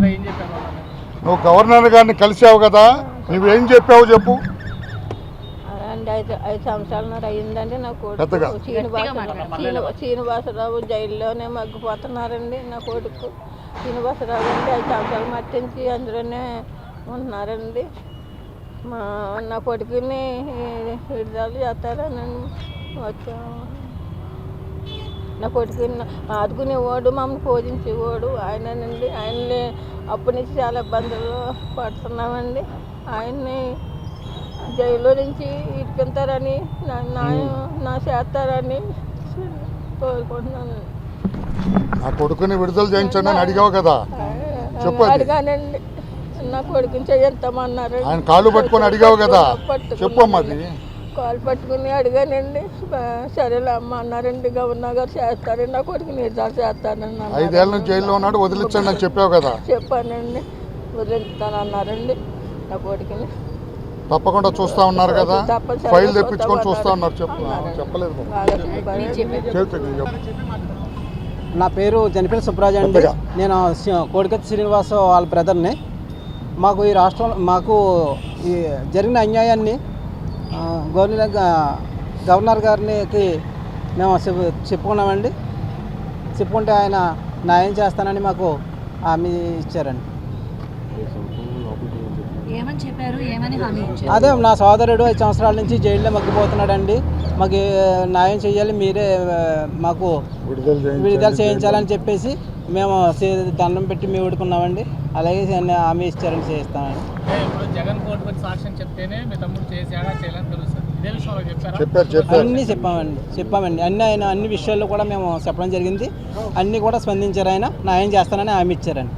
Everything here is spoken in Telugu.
నువ్వు గవర్నర్ గారిని కలిసావు కదా నువ్వేం చెప్పావు చెప్పు. అండి ఐదు ఐదు సంవత్సరాలన్నర అయ్యిందండి నా. కొడుకు. శ్రీనివాసరావు శ్రీని- శ్రీనివాసరావు జైల్లోనే మగ్గిపోతున్నారండి నా కొడుకు. శ్రీనివాసరావు అండి ఐదు సంవత్సరాలు మట్టించి అందులోనే ఉంటున్నారండి. మా నా కొడుకుని విడుదల చేస్తారని వచ్చాము. నా కొడుకుని ఆదుకునేవాడు మమ్మల్ని పోషించేవాడు ఆయనేనండి ఆయన్ని అప్పటి నుంచి చాలా ఇబ్బందులు పడుతున్నామండి. ఆయన్ని జైల్లో నుంచి ఇటుకుంటారని నా నా చేస్తారని కోరుకుంటున్నాను నా కొడుకుని విడుదల చేయించండి అని అడిగావు కదా. చెప్పు అది. అడిగానండి. నా కొడుకుని చేయిస్తామన్నారు ఆయన కాళ్ళు పట్టుకొని అడిగావు కదా. చెప్పమ్మా అది. కాలు పట్టుకుని అడిగానండి. సరేలే అమ్మ అన్నారండి. గవర్నర్ గారు చేస్తారండి. నా కొడుకు నిర్ధారణ చేస్తానని అన్నారు. ఐదేళ్ళ నుంచి జైల్లో ఉన్నాడు. వదిలించండి అని చెప్పావు కదా. చెప్పానండి. వదిలిస్తానన్నారండి నా కొడుకుని. తప్పకుండా చూస్తా ఉన్నారు కదా. ఫైల్ తెప్పించుకొని. చూస్తా ఉన్నారు. చెప్పు. చెప్పలేదు. నా పేరు జనపల్లి సుబ్రాజ్ అండి. నేను కోడికత్తి శ్రీనివాస్ వాళ్ళ బ్రదర్ని. మాకు ఈ రాష్ట్రం మాకు ఈ జరిగిన అన్యాయాన్ని గవర్నర్ గవర్నర్ గారికి మేము చెప్పు చెప్పుకున్నామండి. చెప్పుకుంటే ఆయన న్యాయం చేస్తానని మాకు హామీ ఇచ్చారండి. ఏమని చెప్పారు? ఏమని హామీ ఇచ్చారు? అదే నా సోదరుడు ఐదు సంవత్సరాల నుంచి జైల్లో మగ్గిపోతున్నాడండి. మాకు న్యాయం చేయాలి మీరే మాకు. విడుదల చేయించాలని చెప్పేసి మేము దండం పెట్టి మేము ఊడుకున్నామండి. అలాగే అన్ని హామీ ఇచ్చారని చేస్తామండి. జగన్ కోర్టు సాక్ష్యం చెప్తేనే మీ తమ్ముడు చేయాలని తెలుస్తుంది. చెప్పారు. అన్నీ చెప్పామండి చెప్పామండి. అన్ని ఆయన అన్ని విషయాల్లో కూడా మేము చెప్పడం జరిగింది. అన్నీ కూడా స్పందించారు ఆయన. న్యాయం చేస్తానని హామీ ఇచ్చారండి.